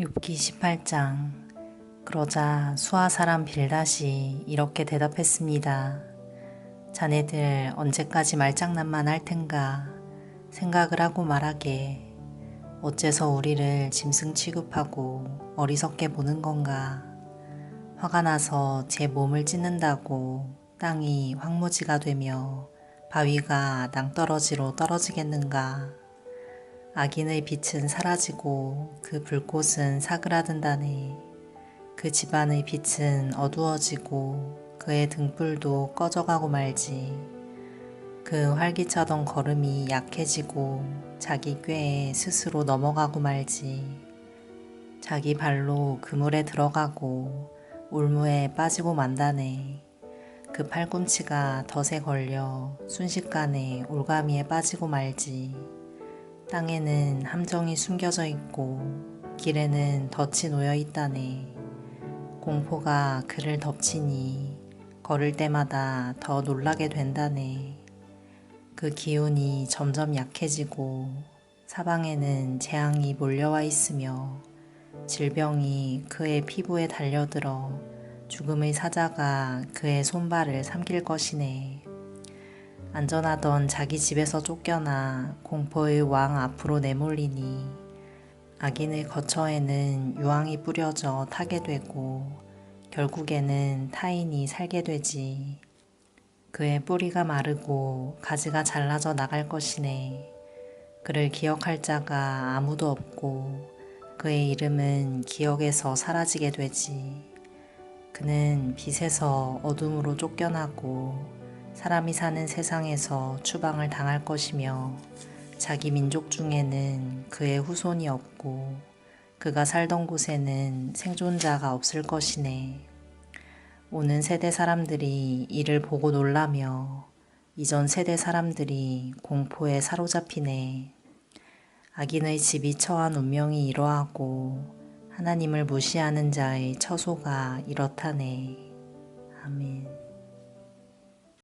욥기 18장 그러자 수아 사람 빌닷이 이렇게 대답했습니다. 자네들 언제까지 말장난만 할 텐가 생각을 하고 말하게. 어째서 우리를 짐승 취급하고 어리석게 보는 건가? 화가 나서 제 몸을 찢는다고 땅이 황무지가 되며 바위가 낭떠러지로 떨어지겠는가 악인의 빛은 사라지고 그 불꽃은 사그라든다네. 그 집안의 빛은 어두워지고 그의 등불도 꺼져가고 말지. 그 활기차던 걸음이 약해지고 자기 꾀에 스스로 넘어가고 말지. 자기 발로 그물에 들어가고 울무에 빠지고 만다네. 그 팔꿈치가 덫에 걸려 순식간에 올가미에 빠지고 말지. 땅에는 함정이 숨겨져 있고 길에는 덫이 놓여 있다네. 공포가 그를 덮치니 걸을 때마다 더 놀라게 된다네. 그 기운이 점점 약해지고 사방에는 재앙이 몰려와 있으며 질병이 그의 피부에 달려들어 죽음의 사자가 그의 손발을 삼킬 것이네. 안전하던 자기 집에서 쫓겨나 공포의 왕 앞으로 내몰리니 악인의 거처에는 유황이 뿌려져 타게 되고 결국에는 타인이 살게 되지. 그의 뿌리가 마르고 가지가 잘라져 나갈 것이네. 그를 기억할 자가 아무도 없고 그의 이름은 기억에서 사라지게 되지. 그는 빛에서 어둠으로 쫓겨나고 사람이 사는 세상에서 추방을 당할 것이며 자기 민족 중에는 그의 후손이 없고 그가 살던 곳에는 생존자가 없을 것이네. 오는 세대 사람들이 이를 보고 놀라며 이전 세대 사람들이 공포에 사로잡히네. 악인의 집이 처한 운명이 이러하고 하나님을 무시하는 자의 처소가 이렇다네. 아멘.